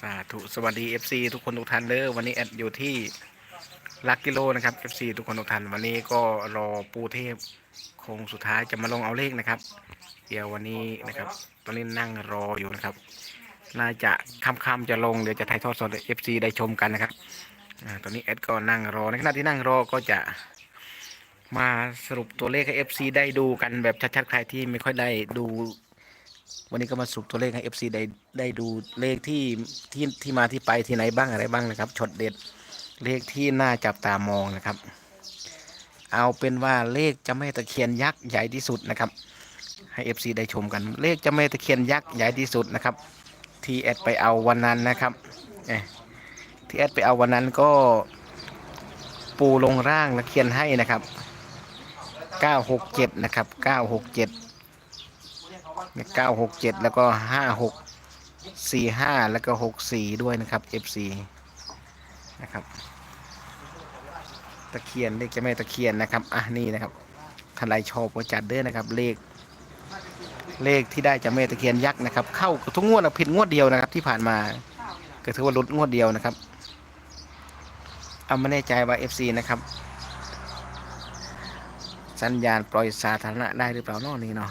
สาธุสวัสดี FC ทุกคนทุกท่านเด้อวันนี้แอดอยู่ที่ลักกิโลนะครับ FC ทุกคนทุกท่านวันนี้ก็รอปูเทพโคงสุดท้ายจะมาลงเอาเลขนะครับ เดี๋ยววันนี้นะครับ ตอนนี้นั่งรออยู่นะครับ น่าจะค่ำๆจะลงเดี๋ยวจะถ่ายทอดสด FC ได้ชมกันนะครับอตอนนี้แอดก็นั่งรอในขณะที่นั่งรอก็จะมาสรุปตัวเลขให้ FC ได้ดูกันแบบชัดๆใครที่ไม่ค่อยได้ดู วันนี้ก็มาสรุปตัวเลขให้ FC ได้ได้ดูเลขที่ที่ที่มาที่ไปที่ไหนบ้างอะไรบ้างนะครับช็อตเด็ดเลขที่น่าจับตามองนะครับ เอาเป็นว่าเลขจะไม่ตะเคียนยักษ์ใหญ่ที่สุดนะครับ ให้ FC ได้ชมกัน เลขจะไม่ตะเคียนยักษ์ใหญ่ที่สุดนะครับ ที่แอดไปเอาวันนั้นนะครับที่แอดไปเอาวันนั้นก็ปูลงร่างและเขียนให้นะครับ 967 นะครับ 967 เก้าหกเจ็ดแล้วก็ห้าหกสี่ห้าแล้วก็หกสี่ด้วยนะครับ FC นะครับ ตะเคียนเลขจะไม่ตะเคียนนะครับ อะนี่นะครับท่านใดชอบก็จัดเด้อนะครับ เลข เลขที่ได้จะไม่ตะเคียนยักษ์นะครับ เข้าทุกงวดนะผิดงวดเดียวนะครับ ที่ผ่านมาก็ถือว่าลดงวดเดียวนะครับ เอาไม่แน่ใจว่า FC นะครับ สัญญาณปล่อยสาธารณะได้หรือเปล่านอกนี่เนาะ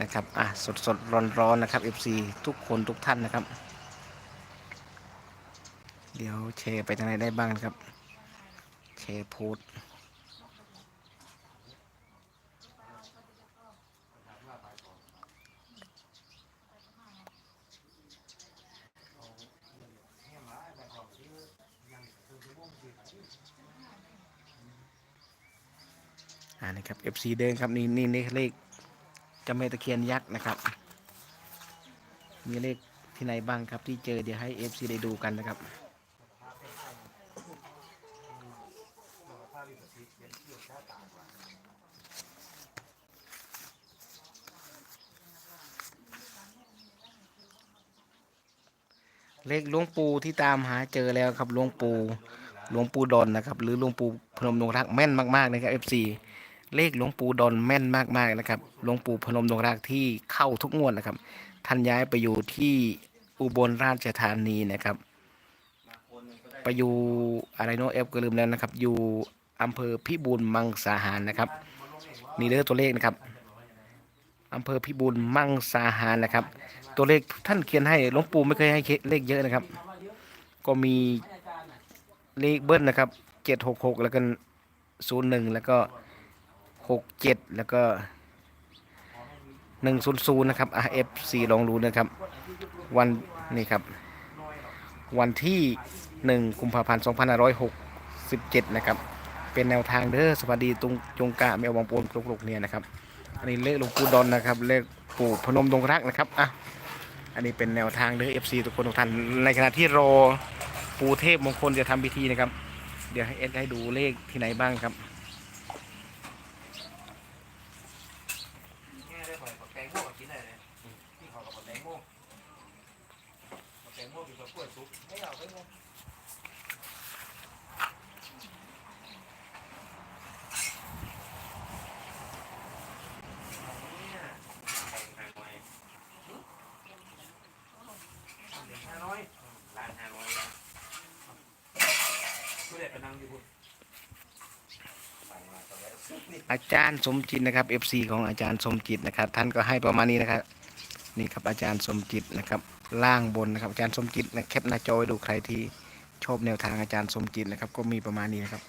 นะครับอะสดสดร้อนร้อนนะครับ FC ทุกคนทุกท่านนะครับ เดี๋ยวแชร์ไปทางไหนได้บ้างครับ แชร์โพสอ่านี่ครับ FC เดินครับนี่นี่เลข จะไม่ตะเคียนยักษ์นะครับ มีเลขที่ไหนบ้างครับ ที่เจอเดี๋ยวให้ FC ได้ดูกันนะครับเลขหลวงปู่ที่ตามหาเจอแล้วครับหลวงปู่หลวงปู่ดอนนะครับ หรือหลวงปู่พนมดงรักแม่นมากๆนะครับ FC เลขหลวงปู่ดอนแม่นมากๆนะครับหลวงปู่พนมดงรักที่เข้าทุกงวดนะครับ ท่านย้ายไปอยู่ที่อุบลราชธานีนะครับ ไปอยู่อะไรเนาะเอฟก็ลืมแล้วนะครับ อยู่อำเภอพิบูลมังสาหารนะครับ นี่เลขตัวเลขนะครับอำเภอพิบูลมังสาหารนะครับ ตัวเลขท่านเขียนให้หลวงปู่ไม่เคยให้เลขเยอะนะครับ ก็มีเลขเบิ้ลนะครับเจ็ดหกหกแล้วก็ศูนย์หนึ่งแล้วก็ หกเจ็ดแล้วก็หนึ่งศูนย์ศูนย์นะครับอะเอฟซีลองดูนะครับ วันนี่ครับ วันที่หนึ่งกุมภาพันธ์สองพันห้าร้อยหกสิบเจ็ดนะครับ เป็นแนวทางเด้อสวัสดีตรงจงกะแมวบางปูนกลุกๆเนี่ยนะครับ อันนี้เลขหลวงปู่ดอนนะครับ เลขปู่พนมดงรักนะครับอะอันนี้เป็นแนวทางเด้อ FC ทุกคนทุกท่านในขณะที่รอปู่เทพมงคลจะทำพิธีนะครับ เดี๋ยวให้เอ็ดให้ดูเลขที่ไหนบ้างครับ แง่ได้บ่อยแตงโมก็กินได้เลยที่เขากับแตงโมแตงโมกินกับกล้วยสุกไม่เอาไปโม อาจารย์สมจิตนะครับ FC ของอาจารย์สมจิตนะครับ ท่านก็ให้ประมาณนี้นะครับ นี่ครับอาจารย์สมจิตนะครับ ล่างบนนะครับอาจารย์สมจิตนะแคปหน้าจอไว้ดูใครที่ชอบแนวทางอาจารย์สมจิตนะครับ ก็มีประมาณนี้นะครับ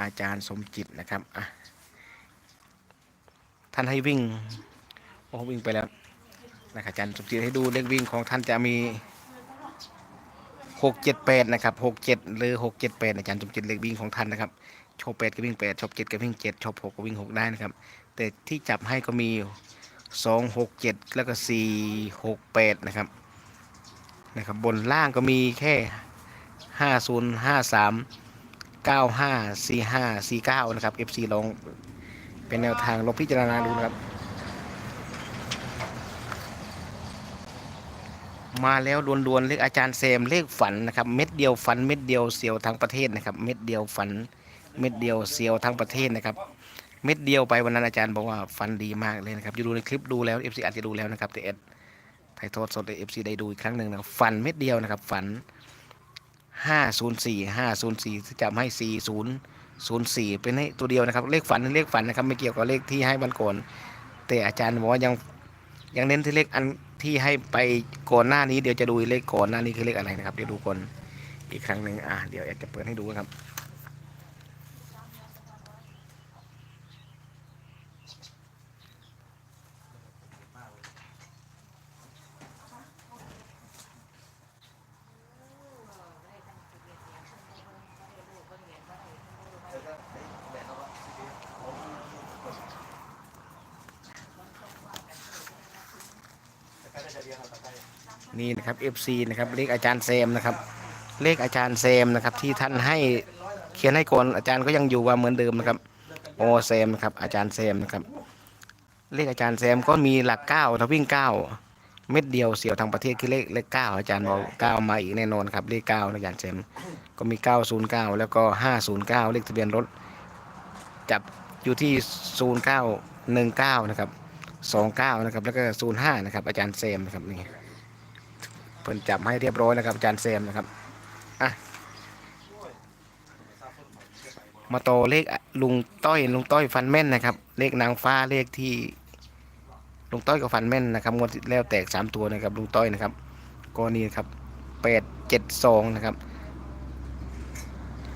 อาจารย์สมจิตนะครับอะท่านให้วิ่งโอ้วิ่งไปแล้วนะครับอาจารย์สมจิตให้ดูเลขวิ่งของท่านจะมีหกเจ็ดแปดนะครับหกเจ็ดหรือหกเจ็ดแปดอาจารย์สมจิตเลขวิ่งของท่านนะครับ ชอบแปดก็วิ่งแปดชอบเจ็ดก็วิ่งเจ็ดชอบหกก็วิ่งหกได้นะครับ แต่ที่จับให้ก็มีสองหกเจ็ดแล้วก็สี่หกแปดนะครับนะครับ บนล่างก็มีแค่ห้าศูนย์ห้าสามเก้าห้าสี่ห้าสี่เก้านะครับ FC ลองเป็นแนวทางลองพิจารณาดูนะครับ มาแล้วดวนๆเลขอาจารย์เซมเลขฝันนะครับ เม็ดเดียวฝันเม็ดเดียวเสียวทั้งประเทศนะครับ เม็ดเดียวฝัน เม็ดเดียวเซียวทั้งประเทศนะครับ เม็ดเดียวไปวันนั้นอาจารย์บอกว่าฟันดีมากเลยนะครับอยู่ดูในคลิปดูแล้ว FC อาจจะดูแล้วนะครับแต่เอ็ดถ่ายทอดสดเอฟซีได้ดูอีกครั้งหนึ่งนะครับฝันเม็ดเดียวนะครับ ฝัน504 504จะให้40 04เป็นให้ตัวเดียวนะครับ เลขฝันเลขฝันนะครับไม่เกี่ยวกับเลขที่ให้วันก่อนแต่อาจารย์บอกว่ายังยังเน้นที่เลขอันที่ให้ไปก่อนหน้านี้เดี๋ยวจะดูเลขก่อนหน้านี้คือเลขอะไรนะครับเดี๋ยวดูก่อนอีกครั้งหนึ่งอะเดี๋ยวแอดจะเปิดให้ดูครับ นี่นะครับ FC นะครับเลขอาจารย์แซมนะครับ เลขอาจารย์แซมนะครับ ที่ท่านให้เขียนให้ก่อนอาจารย์ก็ยังอยู่ว่าเหมือนเดิมนะครับโอแซมนะครับ อาจารย์แซมนะครับ เลขอาจารย์แซมก็มีหลักเก้าถ้าวิ่งเก้าเม็ดเดียวเสียวทางประเทศคือเลขเลขเก้าอาจารย์บอกเก้ามาอีกแน่นอนครับเลขเก้าอาจารย์แซมก็มีเก้าศูนย์เก้าแล้วก็ห้าศูนย์เก้าเลขทะเบียนรถจับอยู่ที่ศูนย์เก้าหนึ่งเก้านะครับ สองเก้านะครับแล้วก็ศูนย์ห้านะครับอาจารย์แซมนะครับนี่เพิ่นจับให้เรียบร้อยนะครับอาจารย์เซมนะครับอะมาโตเลขลุงต้อยลุงต้อยฟันแม่นนะครับ เลขนางฟ้าเลขที่ลุงต้อยก็ฟันแม่นนะครับงวดที่แล้วแตกสามตัวนะครับลุงต้อยนะครับก็นี่ครับแปดเจ็ดสองนะครับ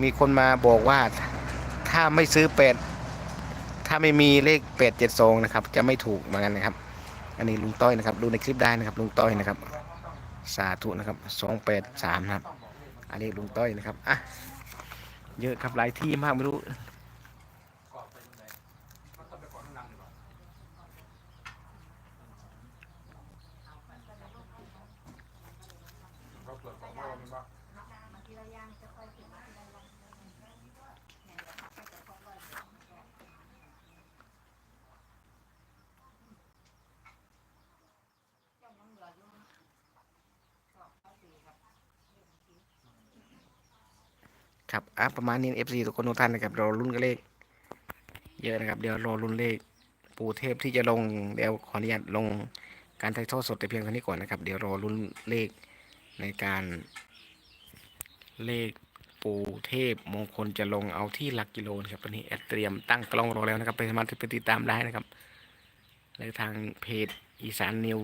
มีคนมาบอกว่าถ้าไม่ซื้อแปด ถ้าไม่มีเลขแปดเจ็ดสองนะครับ จะไม่ถูกเหมือนกันนะครับ อันนี้ลุงต้อยนะครับ ดูในคลิปได้นะครับ ลุงต้อยนะครับ สาธุนะครับสองแปดสามนะครับ อันนี้ลุงต้อยนะครับอะเยอะครับหลายที่มากไม่รู้ ครับอะประมาณนี้ FC ทุกคนทุกท่านนะครับเราลุ้นกันเลข เยอะนะครับ เดี๋ยวรอลุ้นเลข ปู่เทพที่จะลงเดี๋ยวขออนุญาตลงการถ่ายทอดสดแต่เพียงเท่านี้ก่อนนะครับ เดี๋ยวรอลุ้นเลขในการ เลขปู่เทพมงคลจะลงเอาที่หลักกิโลนะครับตอนนี้แอดเตรียมตั้งกล้องรอแล้วนะครับไปสามารถไปติดตามได้นะครับในทางเพจอีสานนิว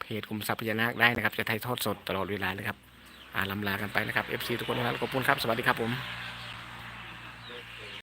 เพจกลุ่มทรัพยานาคได้นะครับ จะถ่ายทอดสดตลอดเวลาเลยครับ ลำลากันไปนะครับ FC ทุกคนนะครับขอบคุณครับ สวัสดีครับผม